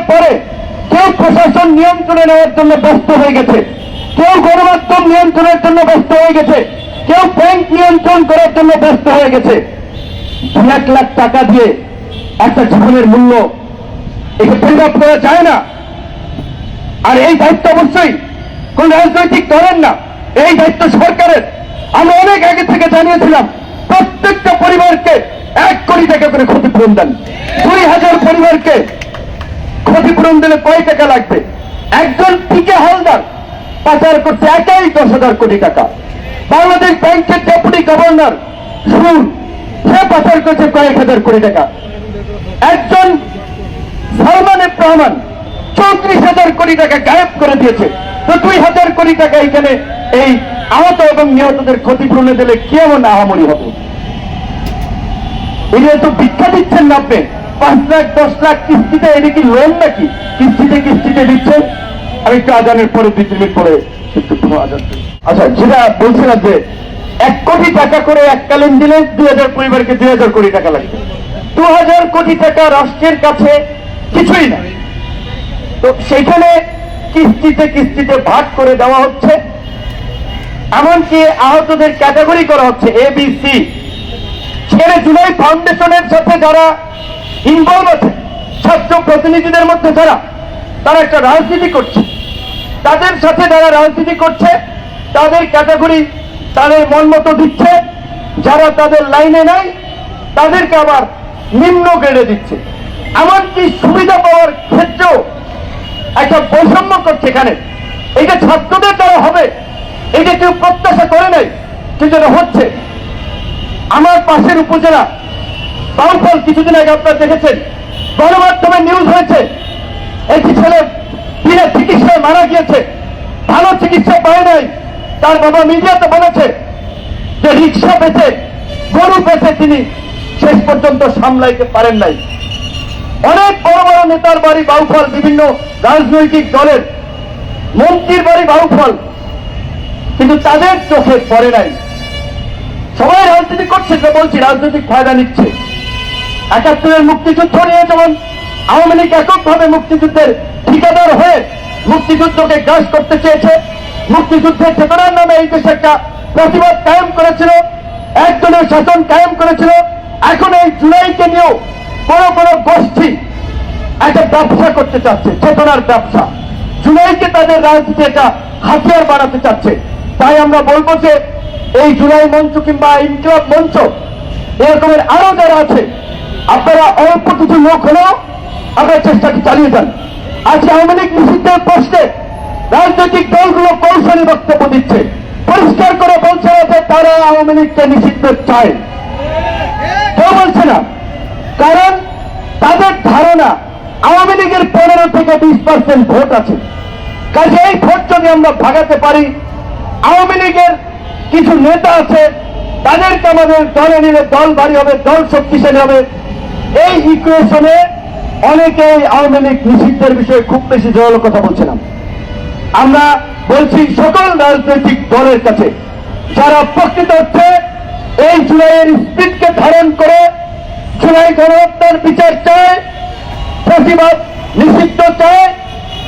নির্বাচনের পরে কেউ প্রশাসন নিয়ন্ত্রণে নেওয়ার জন্য ব্যস্ত হয়ে গেছে। কেউ গণমাধ্যম নিয়ন্ত্রণের জন্য ব্যস্ত হয়ে গেছে। কেউ ব্যাংক নিয়ন্ত্রণ করার জন্য ব্যস্ত হয়ে গেছে। দু এক লাখ টাকা দিয়ে একটা জীবনের মূল্য একে পরিমাপ করা যায় না। আর এই দায়িত্ব অবশ্যই কোন রাজনৈতিক দলের না, এই দায়িত্ব সরকারের। আমি অনেক আগে থেকে জানিয়েছিলাম, প্রত্যেকটা পরিবারকে এক কোটি টাকা করে ক্ষতিপূরণ দেন। দুই হাজার পরিবারকে ক্ষতিপূরণ দিলে কয় টাকা লাগবে? একজন টিকে হালদার পাচার করছে একাই দশ হাজার কোটি টাকা। বাংলাদেশ ব্যাংকের ডেপুটি গভর্নর শুনুন, সে পাচার করছে কয়েক হাজার কোটি টাকা। একজন সালমান রহমান চৌত্রিশ হাজার কোটি টাকা গায়েব করে দিয়েছে। তো দুই হাজার কোটি টাকা এখানে এই আহত এবং নিহতদের ক্ষতিপূরণে দিলে কেমন আহামরি হবে? এটা তো ভিক্ষা দিচ্ছেন না আপনি। পাঁচ লাখ, দশ লাখ কিস্তিতে এটা কি লোন নাকি? কিস্তিতে কিস্তিতে দিচ্ছেন আমি একটু আজানের পরে দুই তিন মিনিট পরে আচ্ছা যেটা বলছিলাম যে এক কোটি টাকা করে এককালীন দিলে দুই হাজার পরিবারকে দুই হাজার কোটি টাকা লাগবে। দু হাজার কোটি টাকা রাষ্ট্রের কাছে কিছুই না তো সেখানে কিস্তিতে কিস্তিতে ভাগ করে দেওয়া হচ্ছে। এমনকি আহতদের ক্যাটাগরি করা হচ্ছে এ বি সি সেখানে জুলাই ফাউন্ডেশনের সাথে যারা ইনভলভ আছে ছাত্র প্রতিনিধিদের মধ্যে যারা, তারা একটা রাজনীতি করছে। তাদের সাথে যারা রাজনীতি করছে, তাদের ক্যাটাগরি তাদের মন মতো দিচ্ছে, যারা তাদের লাইনে নাই, তাদেরকে আবার নিম্ন গ্রেডে দিচ্ছে। এমনকি সুবিধা পাওয়ার ক্ষেত্রেও একটা বৈষম্য করছে এখানে। এটা ছাত্রদের দ্বারা হবে এটা কেউ প্রত্যাশা করে নাই কিন্তু হচ্ছে। আমার পাশের উপজেলা বাউফল কিছুদিন আগে আপনারা দেখেছেন গণমাধ্যমে নিউজ হয়েছে, একটি ছেলে বিনা চিকিৎসায় মারা গিয়েছে, ভালো চিকিৎসা পায় নাই, তার বাবা মিডিয়াতে বলেছে যে রিক্সা পেতে, গরু পেতে তিনি শেষ পর্যন্ত সামলাইতে পারেন নাই। অনেক বড় বড় নেতার বাড়ি বাউফল, বিভিন্ন রাজনৈতিক দলের মন্ত্রীর বাড়ি বাউফল, কিন্তু তাদের চোখে পড়ে নাই। সবাই রাজনীতি করছে বলছি, রাজনৈতিক ফায়দা নিচ্ছে। একাত্তরের মুক্তিযুদ্ধ নিয়ে যেমন আওয়ামী লীগ এককভাবে মুক্তিযুদ্ধের ঠিকাদার হয়ে মুক্তিযুদ্ধকে গ্রাস করতে চেয়েছে, মুক্তিযুদ্ধের চেতনার নামে এই দেশে একটা প্রতিবাদ কায়েম করেছিল একজনের শাসন কায়েম করেছিল। এখন এই জুলাইকে নিয়েও কোন কোন গোষ্ঠী একটা ব্যবসা করতে চাচ্ছে, চেতনার ব্যবসা। জুলাইকে তাদের রাজনীতি একটা হাতিয়ার বানাতে চাচ্ছে। তাই আমরা বলব যে এই জুলাই মঞ্চ কিংবা ইনকিলাব মঞ্চ, এরকমের আরও যারা আছে আপনারা অল্প কিছু লোক হলেও আপনার চেষ্টাটি চালিয়ে যান। আজকে আওয়ামী লীগ নিষিদ্ধের প্রশ্নে রাজনৈতিক দলগুলো কৌশলী বক্তব্য দিচ্ছে। পরিষ্কার করে বলছে যে তারা আওয়ামী লীগকে নিষিদ্ধ চায়। কেউ বলছে না। কারণ তাদের ধারণা আওয়ামী লীগের পনেরো থেকে বিশ পার্সেন্ট ভোট আছে। কাজে এই ভোট যদি আমরা ভাগাতে পারি, আওয়ামী লীগের কিছু নেতা আছে, তাদেরকে আমাদের দলে নিলে দল ভারী হবে, দল শক্তিশালী হবে। এই ইকুয়েশনে অনেকেই আওয়ামী লীগ নিষিদ্ধের বিষয়ে খুব বেশি জোরালো কথা বলছিলাম আমরা বলছি সকল রাজনৈতিক দলের কাছে, যারা প্রকৃত অর্থে এই জুলাইয়ের স্পিডকে ধারণ করে জুলাই গণহত্যার বিচার চায়, প্রতিবাদ নিষিদ্ধ চায়,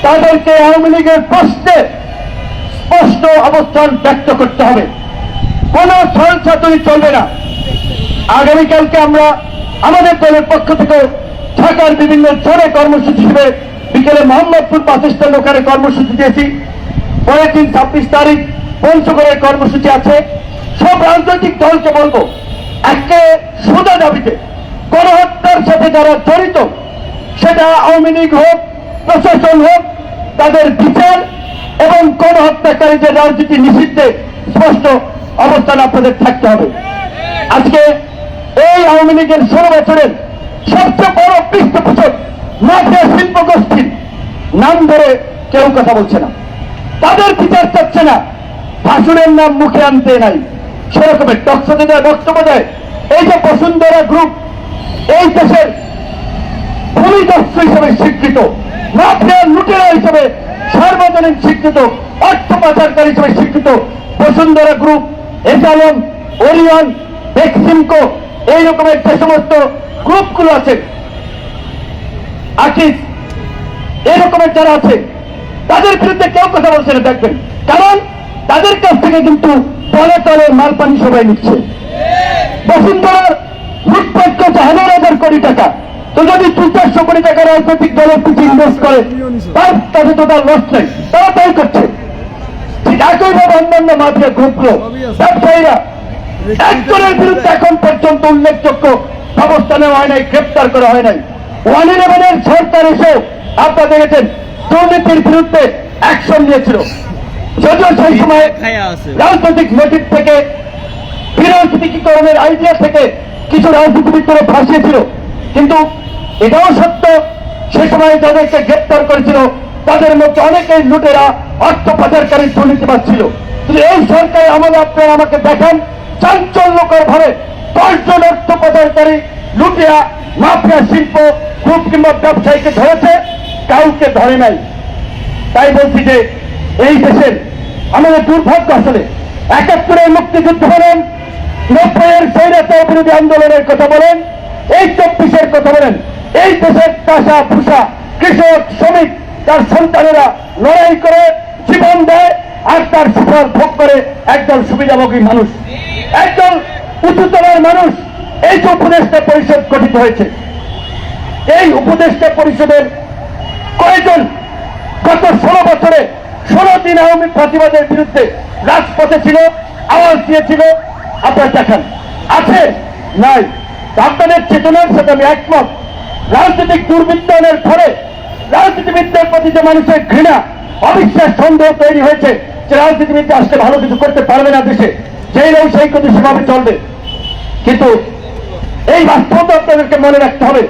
তাদেরকে আওয়ামী লীগের প্রশ্নে স্পষ্ট অবস্থান ব্যক্ত করতে হবে। কোন ছল চলবে না। আগামীকালকে আমরা আমাদের দলের পক্ষ থেকে ঢাকার বিভিন্ন জোরে কর্মসূচি হিসেবে বিকেলে মোহাম্মদপুর বাসস্ট্যান্ড লোকারে কর্মসূচি দিয়েছি। পরের দিন ছাব্বিশ তারিখ পঞ্চগড়ের কর্মসূচি আছে। সব রাজনৈতিক দলকে বলব, একে সোজা দাবিতে গণহত্যার সাথে যারা জড়িত, সেটা আওয়ামী লীগ হোক, প্রশাসন হোক, তাদের বিচার এবং গণহত্যাকারীদের রাজনীতি নিষিদ্ধে স্পষ্ট অবস্থান আপনাদের থাকতে হবে। আজকে এই আওয়ামী লীগের ষোলো বছরের সবচেয়ে বড় পৃষ্ঠপোষক মাফিয়া শিল্প গোষ্ঠীর নাম ধরে কেউ কথা বলছে না। তাদের বিচার চাচ্ছে না। ভাষণের নাম মুখে আনতে নাই। সেরকমের টকশোতে দেয় বক্তব্য দেয় এই যে বসুন্ধরা গ্রুপ এই দেশের ভূমিদস্যু হিসেবে স্বীকৃত মাফিয়ার লুটেরা হিসেবে সার্বজনীন স্বীকৃত, অর্থ পাচারকারী হিসেবে স্বীকৃত বসুন্ধরা গ্রুপ এসালম ওরিয়ন, বেক্সিমকো এই রকমের যে সমস্ত গ্রুপগুলো আছে আকিস এরকমের যারা আছে, তাদের বিরুদ্ধে কেউ কথা বলছে না, দেখবেন। কারণ তাদের কাছ থেকে কিন্তু তলে তলে মাল পানি সবাই নিচ্ছে। বসুন্ধরার লুটপাট করছে হাজার হাজার কোটি টাকা। তো যদি দুই চারশো কোটি টাকা রাজনৈতিক দলের পিছিয়ে ইনভেস্ট করে, তার তাদের তো তার লস নেই। তারা তাই করছে। ঠিক একইভাবে অন্যান্য মাফিয়া গ্রুপগুলো ব্যবসায়ীরা একজনের বিরুদ্ধে এখন পর্যন্ত উল্লেখযোগ্য ব্যবস্থা নেওয়া হয় নাই গ্রেপ্তার করা হয় নাই। ওয়ান ইলেভেনের সরকার এসে আপনারা দেখেছেন দুর্নীতির বিরুদ্ধে অ্যাকশন নিয়েছিল। যদিও সেই সময় রাজনৈতিক মোটিভ থেকে বিরাজনীতিকরণের আইডিয়া থেকে কিছু রাজনীতিবিদরা ফাঁসিয়েছিল। কিন্তু এটাও সত্য সে সময় যাদেরকে গ্রেপ্তার করেছিল তাদের মধ্যে অনেকেই লুটেরা অর্থ পাচারকারী দুর্নীতিবাদ ছিল। কিন্তু এই সরকার আমাদের আপনারা আমাকে দেখেন চাঞ্চল্যকর ভাবে দশজন অর্থ পাচারকারী লুটিয়া মাফিয়া শিল্প গ্রুপ কিংবা ব্যবসায়ীকে ধরেছে, কাউকে ধরে নাই। তাই বলছি যে, এই দেশের আমাদের দুর্ভাগ্য আসলে একাত্তরের মুক্তিযুদ্ধ বলেন, নব্বইয়ের স্বৈরাচার বিরোধী আন্দোলনের কথা বলেন, এই চব্বিশের কথা বলেন, এই দেশের চাষা ভূষা কৃষক, শ্রমিক, তার সন্তানেরা লড়াই করে জীবন দেয় আর তার সুফল ভোগ করে একদল সুবিধাভোগী মানুষ, একদল উচ্চতলার মানুষ। এই যে উপদেষ্টা পরিষদ গঠিত হয়েছে, এই উপদেষ্টা পরিষদের কয়েকজন গত ষোলো বছরে ষোলো দিন আওয়ামী প্রতিবাদের বিরুদ্ধে রাজপথে ছিল, আওয়াজ দিয়েছিল, আপনার দেখান, আছে? নাই। আপনাদের চেতনার সাথে আমি একমত। রাজনৈতিক দুর্বৃত্তায়নের ফলে রাজনীতিবিদদের প্রতি যে মানুষের ঘৃণা, অবিশ্বাস, সন্দেহ তৈরি হয়েছে যে রাজনীতিবিদরা আসলে ভালো কিছু করতে পারবে না দেশে, যেই লোক সেই কিন্তু সেভাবে চলবে। কিন্তু এই বাস্তবতা আপনাদেরকে মনে রাখতে হবে